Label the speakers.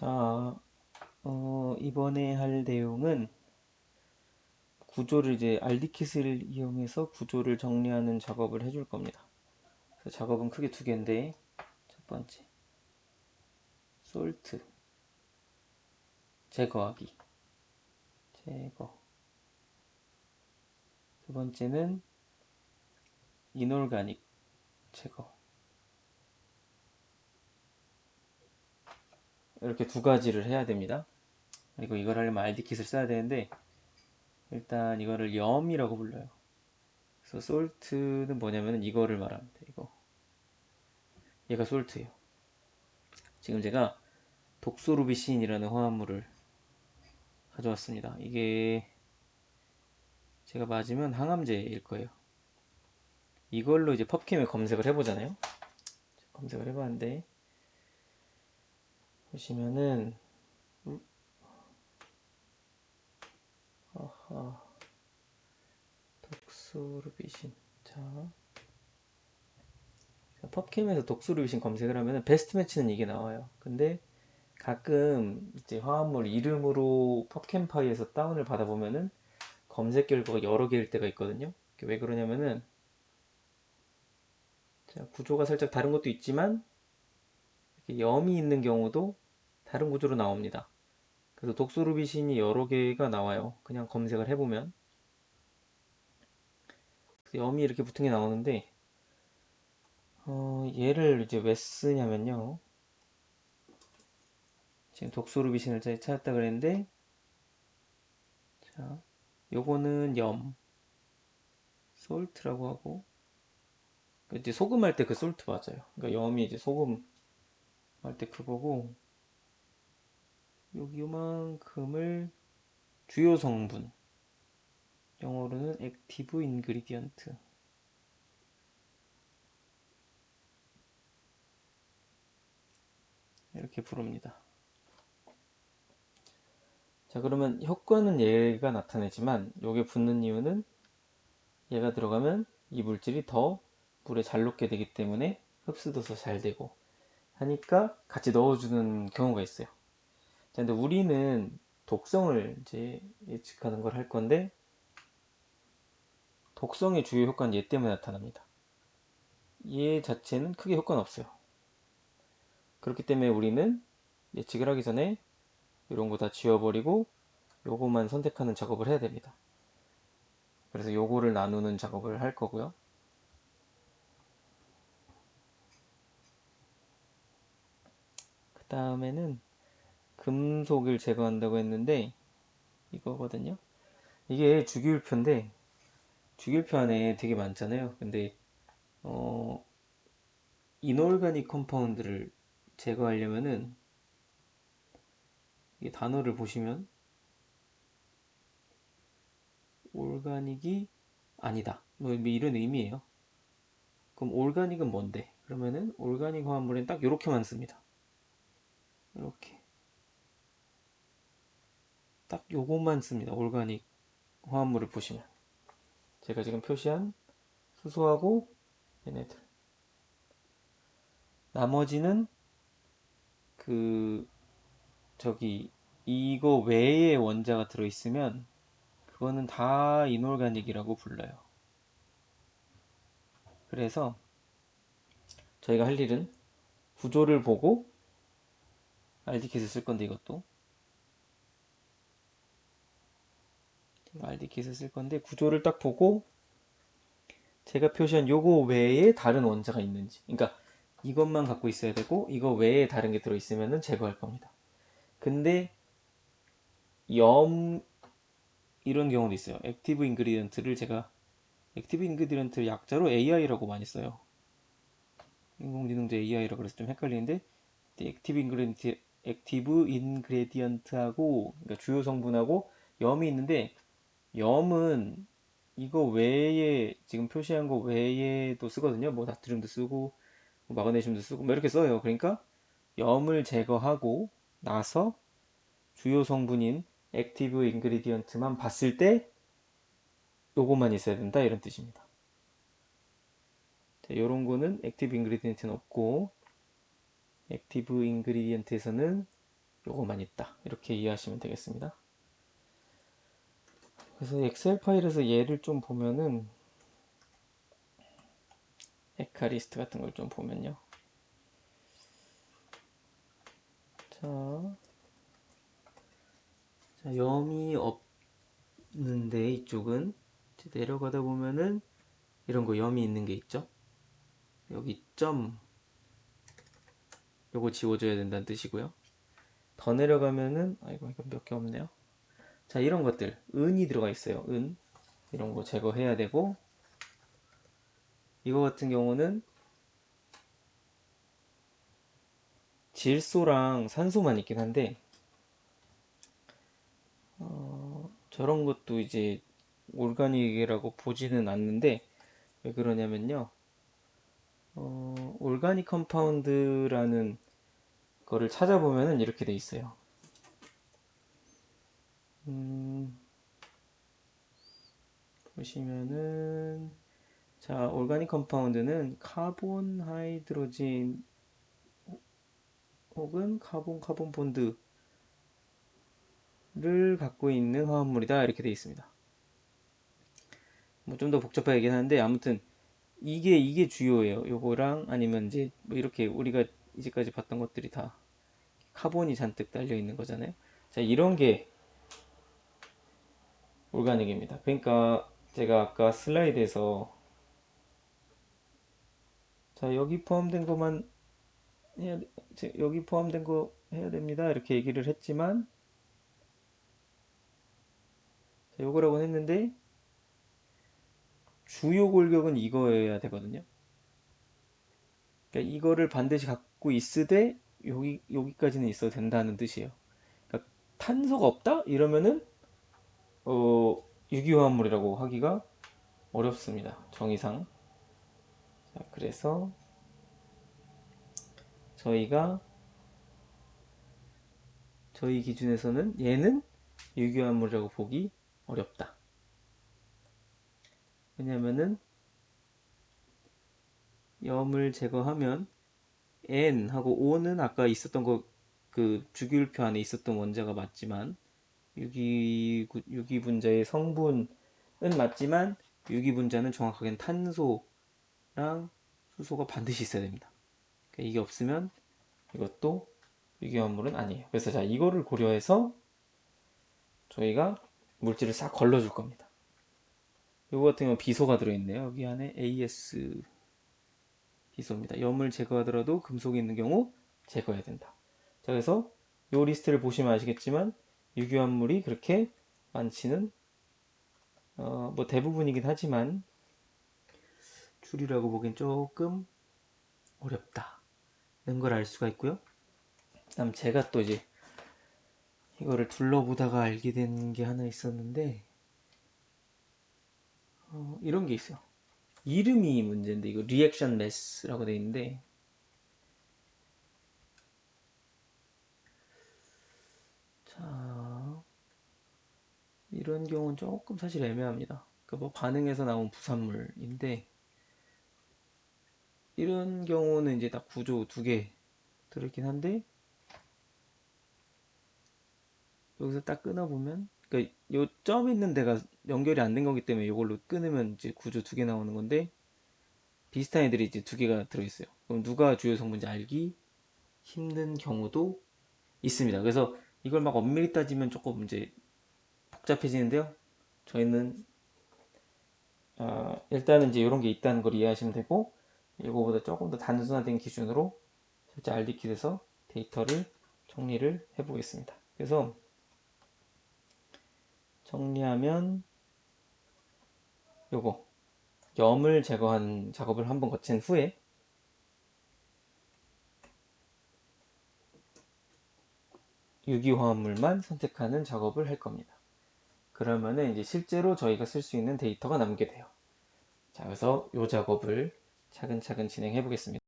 Speaker 1: 자, 어, 이번에 할 내용은 구조를 이제 RD킷을 이용해서 구조를 정리하는 작업을 해줄 겁니다. 작업은 크게 두 개인데, 첫 번째, 솔트, 제거하기, 제거. 두 번째는 이놀가닉, 제거. 이렇게 두 가지를 해야 됩니다. 그리고 이걸 하려면 RD킷을 써야 되는데 일단 이거를 염이라고 불러요. 그래서 솔트는 뭐냐면 이거를 말합니다. 이거 얘가 솔트예요. 지금 제가 독소루비신이라는 화합물을 가져왔습니다. 이게 제가 맞으면 항암제일 거예요. 이걸로 이제 펍캠에 검색을 해보잖아요. 검색을 해봤는데 보시면은 음, 아하. 독수르비신. 자. 펍캠에서 독수르비신 검색을 하면은 베스트 매치는 이게 나와요. 근데 가끔 이제 화합물 이름으로 펍캠파이에서 다운을 받아보면은 검색 결과가 여러 개일 때가 있거든요. 왜 그러냐면은 자, 구조가 살짝 다른 것도 있지만 이렇게 염이 있는 경우도 다른 구조로 나옵니다. 그래서 독소루비신이 여러 개가 나와요. 그냥 검색을 해보면 염이 이렇게 붙은 게 나오는데 어, 얘를 이제 왜 쓰냐면요. 지금 독소루비신을 찾았다 그랬는데 자, 요거는 염 솔트라고 하고 이제 소금 할 때 그 솔트 맞아요. 그러니까 염이 이제 소금 할 때 그거고 여기 요만큼을 주요 성분 영어로는 액티브 인그리디언트 이렇게 부릅니다. 자 그러면 효과는 얘가 나타내지만 요게 붙는 이유는 얘가 들어가면 이 물질이 더 물에 잘 녹게 되기 때문에 흡수도 더 잘 되고 하니까 같이 넣어주는 경우가 있어요. 자, 근데 우리는 독성을 이제 예측하는 걸 할 건데 독성의 주요 효과는 얘 때문에 나타납니다. 얘 자체는 크게 효과는 없어요. 그렇기 때문에 우리는 예측을 하기 전에 이런 거 다 지워버리고 요거만 선택하는 작업을 해야 됩니다. 그래서 요거를 나누는 작업을 할 거고요. 그 다음에는 금속을 제거한다고 했는데 이거거든요. 이게 주기율표인데 주기율표 안에 되게 많잖아요. 근데 어 이놀가닉 컴파운드를 제거하려면은 이 단어를 보시면 올가닉이 아니다. 뭐 이런 의미예요. 그럼 올가닉은 뭔데? 그러면은 올가닉 화합물엔 딱 이렇게만 씁니다. 이렇게 딱 요것만 씁니다. 올가닉 화합물을 보시면 제가 지금 표시한 수소하고 얘네들 나머지는 그 저기 이거 외에 원자가 들어있으면 그거는 다 이놀가닉이라고 불러요. 그래서 저희가 할 일은 구조를 보고 RDK에서 쓸 건데 이것도 RDK에서 쓸 건데 구조를 딱 보고 제가 표시한 요거 외에 다른 원자가 있는지 그러니까 이것만 갖고 있어야 되고 이거 외에 다른 게 들어있으면 제거할 겁니다. 근데 염 이런 경우도 있어요. 액티브 인그리디언트를 제가 액티브 인그리디언트 약자로 AI라고 많이 써요. 인공지능도 AI라 그래서 좀 헷갈리는데 액티브 인그리디언트 액티브 인그레디언트하고 그러니까 주요 성분하고 염이 있는데 염은 이거 외에 지금 표시한 거 외에도 쓰거든요. 뭐 나트륨도 쓰고 뭐 마그네슘도 쓰고 뭐 이렇게 써요. 그러니까 염을 제거하고 나서 주요 성분인 액티브 인그리디언트만 봤을 때 요것만 있어야 된다 이런 뜻입니다. 자, 요런 거는 액티브 인그리디언트는 없고 액티브 인그리디언트에서는 요거만 있다. 이렇게 이해하시면 되겠습니다. 그래서 엑셀 파일에서 얘를 좀 보면은 에카리스트 같은 걸 좀 보면요. 자, 자, 염이 없는데 이쪽은 이제 내려가다 보면은 이런 거 염이 있는 게 있죠. 여기 점 요거 지워줘야 된다는 뜻이고요. 더 내려가면은 아이고 이거 몇 개 없네요. 자 이런 것들. 은이 들어가 있어요. 은. 이런 거 제거해야 되고. 이거 같은 경우는 질소랑 산소만 있긴 한데 어, 저런 것도 이제 올가닉이라고 보지는 않는데 왜 그러냐면요. 어, 올가닉 컴파운드라는 거를 찾아보면은 이렇게 돼 있어요 음, 보시면은 자 올가닉 컴파운드는 카본 하이드로진 혹은 카본 카본 본드를 갖고 있는 화합물이다 이렇게 되어 있습니다. 뭐 좀 더 복잡하긴 한데 아무튼 이게 이게 주요해요. 요거랑 아니면 이제 뭐 이렇게 우리가 이제까지 봤던 것들이 다 카본이 잔뜩 달려 있는 거잖아요. 자 이런 게 올가닉입니다. 그러니까 제가 아까 슬라이드에서 자 여기 포함된 것만 해야 여기 포함된 거 해야 됩니다. 이렇게 얘기를 했지만 자, 요거라고 했는데 주요 골격은 이거여야 되거든요. 그러니까 이거를 반드시 갖고 있으되 여기 여기까지는 있어도 된다는 뜻이에요. 그러니까 탄소가 없다 이러면은 어, 유기화합물이라고 하기가 어렵습니다. 정의상. 자, 그래서 저희가 저희 기준에서는 얘는 유기화합물이라고 보기 어렵다. 왜냐면은 염을 제거하면 N하고 O는 아까 있었던 거 그 주기율표 안에 있었던 원자가 맞지만 유기 유기분자의 성분은 맞지만 유기분자는 정확하게는 탄소랑 수소가 반드시 있어야 됩니다. 그러니까 이게 없으면 이것도 유기화합물은 아니에요. 그래서 자 이거를 고려해서 저희가 물질을 싹 걸러줄 겁니다. 이거 같은 경우 비소가 들어있네요. 여기 안에 AS 비소입니다. 염을 제거하더라도 금속이 있는 경우 제거해야 된다. 자 그래서 이 리스트를 보시면 아시겠지만 유기화합물이 그렇게 많지는 어, 뭐 대부분이긴 하지만 줄이라고 보기엔 조금 어렵다는 걸 알 수가 있고요. 그다음 제가 또 이제 이거를 둘러보다가 알게 된 게 하나 있었는데 어, 이런 게 있어요. 이름이 문제인데 이거 리액션 매스라고 돼 있는데 자 이런 경우는 조금 사실 애매합니다. 그뭐 반응에서 나온 부산물인데 이런 경우는 이제 다 구조 두 개 들어있긴 한데 여기서 딱 끊어보면 그러니까 요 점 있는 데가 연결이 안 된 거기 때문에 이걸로 끊으면 이제 구조 두 개 나오는 건데 비슷한 애들이 이제 두 개가 들어있어요. 그럼 누가 주요 성분인지 알기 힘든 경우도 있습니다. 그래서 이걸 막 엄밀히 따지면 조금 이제 복잡해지는데요. 저희는 어, 일단은 이제 이런 게 있다는 걸 이해하시면 되고 이거보다 조금 더 단순화된 기준으로 실제 RDK에서 데이터를 정리를 해 보겠습니다. 그래서 정리하면 요거 염을 제거한 작업을 한번 거친 후에 유기화합물만 선택하는 작업을 할 겁니다. 그러면은 이제 실제로 저희가 쓸 수 있는 데이터가 남게 돼요. 자, 그래서 이 작업을 차근차근 진행해 보겠습니다.